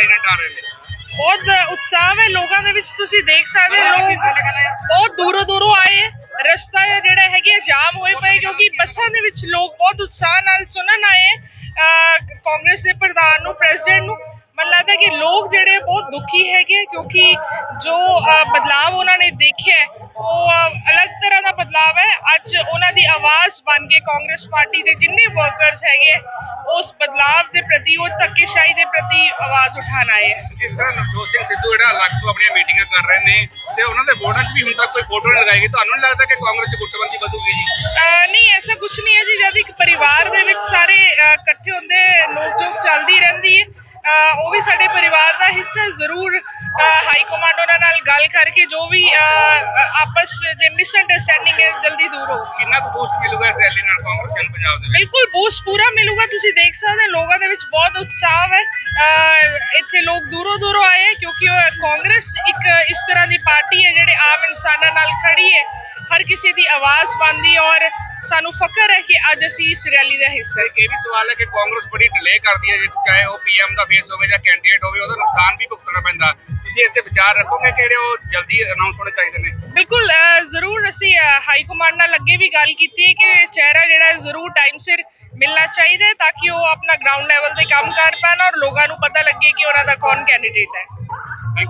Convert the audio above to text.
President ਆ ਰਹੇ ਨੇ। ਬਹੁਤ ਉਤਸ਼ਾਹ ਹੈ ਲੋਕਾਂ ਦੇ ਵਿੱਚ ਤੁਸੀਂ ਦੇਖ ਸਕਦੇ ਹੋ ਲੋਕ ਬਹੁਤ ਦੂਰੋਂ ਦੂਰੋਂ ਆਏ। ਰਸਤਾ ਜਿਹੜਾ ਹੈਗੇ ਜਾਮ ਹੋਏ ਪਏ ਕਿਉਂਕਿ ਬੱਸਾਂ ਦੇ ਵਿੱਚ ਲੋਕ ਬਹੁਤ ਉਤਸ਼ਾਹ ਨਾਲ ਸੁਣਨ ਆਏ। ਕਾਂਗਰਸ ਦੇ ਪ੍ਰਧਾਨ ਨੂੰ ਪ੍ਰੈਜ਼ੀਡੈਂਟ ਨੂੰ ਮੈਨੂੰ ਲੱਗਦਾ ਕਿ ਲੋਕ ਜਿਹੜੇ ਬਹੁਤ ਦੁਖੀ ਹੈਗੇ ਕਿਉਂਕਿ ਜੋ ਅਹ, ਬਦਲਾਵ ਉਹਨਾਂ ਨੇ ਦੇਖਿਆ ਉਹ ਅਲੱਗ ਤਰ੍ਹਾਂ ਦਾ ਬਦਲਾਵ ਹੈ। ਅੱਜ ਉਹਨਾਂ ਦੀ ਆਵਾਜ਼ ਬਣ ਕੇ ਕਾਂਗਰਸ ਪਾਰਟੀ ਦੇ ਜਿੰਨੇ ਵਰਕਰਸ ਹੈਗੇ ਹੈ, ਉਸ ਬਦਲਾਵ ਦੇ ਪ੍ਰਤੀ ਉਹ ਧੱਕੇਸ਼ਾਹੀ ਦੇ ਪ੍ਰਤੀ ਆਵਾਜ਼ ਉਠਾਉਣ ਆਏ ਹੈ ਜਿਸ ਤਰ੍ਹਾਂ ਨਵਜੋਤ ਸਿੰਘ ਸਿੱਧੂ ਜਿਹੜਾ ਅਲੱਗ ਤੋਂ ਆਪਣੀਆਂ ਮੀਟਿੰਗਾਂ ਕਰ ਰਹੇ ਨੇ ਤੇ ਉਹਨਾਂ ਦੇ ਬੋਰਡਾਂ 'ਚ ਵੀ ਹੁਣ ਤੱਕ ਕੋਈ ਫੋਟੋ ਨਹੀਂ ਲਗਾਈ ਗਈ। ਤੁਹਾਨੂੰ ਨਹੀਂ ਲੱਗਦਾ ਕਿ ਕਾਂਗਰਸ 'ਚ ਗੁੱਟਬੰਦੀ ਵਧੂਗੀ ਜੀ? ਨਹੀਂ ਐਸਾ ਕੁਝ ਨਹੀਂ ਹੈ ਜੀ। ਜਦ ਇੱਕ ਪਰਿਵਾਰ ਦੇ ਵਿੱਚ ਸਾਰੇ ਇਕੱਠੇ ਹੁੰਦੇ ਵੀ ਸਾਡੇ ਪਰਿਵਾਰ ਦਾ ਹਿੱਸਾ। ਜ਼ਰੂਰ ਹਾਈ ਕਮਾਂਡ ਉਹਨਾਂ ਨਾਲ ਗੱਲ ਕਰਕੇ ਜੋ ਵੀ ਆਪਸ ਜੇ ਮਿਸ ਅੰਡਰਸਟੈਂਡਿੰਗ ਹੈ ਜਲਦੀ ਦੂਰ ਹੋ ਕਿੰਨਾ ਕੁ ਬੂਸਟ ਮਿਲੂਗਾ ਰੈਲੀ ਨਾਲ ਕਾਂਗਰਸੀਅਨ ਪੰਜਾਬ ਦੇ ਵਿੱਚ? ਬਿਲਕੁਲ ਬੂਸਟ ਪੂਰਾ ਮਿਲੂਗਾ ਤੁਸੀਂ ਦੇਖ ਸਕਦੇ ਹੋ ਲੋਕਾਂ ਦੇ ਵਿੱਚ ਬਹੁਤ ਉਤਸ਼ਾਹ ਹੈ। ਇੱਥੇ ਲੋਕ ਦੂਰੋਂ ਦੂਰੋਂ ਆਏ ਹੈ ਕਿਉਂਕਿ ਉਹ ਕਾਂਗਰਸ ਇੱਕ ਇਸ ਤਰ੍ਹਾਂ ਦੀ ਪਾਰਟੀ ਹੈ ਜਿਹੜੇ ਆਮ ਇਨਸਾਨਾਂ ਨਾਲ ਖੜੀ ਹੈ। ਹਰ ਕਿਸੇ ਦੀ ਆਵਾਜ਼ ਹੈ ਔਰ ਸਾਨੂੰ ਫਖਰ ਹੈ ਕਿ ਅੱਜ ਅਸੀਂ ਇਸ ਰੈਲੀ ਦਾ ਹਿੱਸਾ ਇੱਕ ਇਹ ਵੀ ਸਵਾਲ ਹੈ ਕਿ ਕਾਂਗਰਸ ਬੜੀ ਡਿਲੇ ਕਰਦੀ ਹੈ ਜੇ ਚਾਹੇ ਉਹ ਪੀਐਮ ਦਾ ਫੇਸ ਹੋਵੇ ਜਾਂ ਕੈਂਡੀਡੇਟ ਹੋਵੇ ਉਹਦਾ ਨੁਕਸਾਨ ਵੀ ਭੁਗਤਣਾ ਪੈਂਦਾ। ਤੁਸੀਂ ਇਸ ਤੇ ਵਿਚਾਰ ਰੱਖੋਗੇ ਕਿ ਜਿਹੜੇ ਉਹ ਜਲਦੀ ਅਨਾਉਂਸ ਹੋਣੇ ਚਾਹੀਦੇ ਨੇ? ਬਿਲਕੁਲ ਜ਼ਰੂਰ ਅਸੀਂ ਹਾਈ ਕਮਾਂਡ ਨਾਲ ਅੱਗੇ ਵੀ ਗੱਲ ਕੀਤੀ ਹੈ ਕਿ ਚਿਹਰਾ ਜਿਹੜਾ ਹੈ ਜ਼ਰੂਰ ਟਾਈਮ ਸਿਰ ਮਿਲਣਾ ਚਾਹੀਦਾ ਹੈ ਤਾਂ ਕਿ ਉਹ ਆਪਣਾ ਗਰਾਊਂਡ ਲੈਵਲ ਤੇ ਕੰਮ ਕਰ ਪਾਣ ਔਰ ਲੋਕਾਂ ਨੂੰ ਪਤਾ ਲੱਗੇ ਕਿ ਉਹਨਾਂ ਦਾ ਕੌਣ ਕੈਂਡੀਡੇਟ ਹੈ।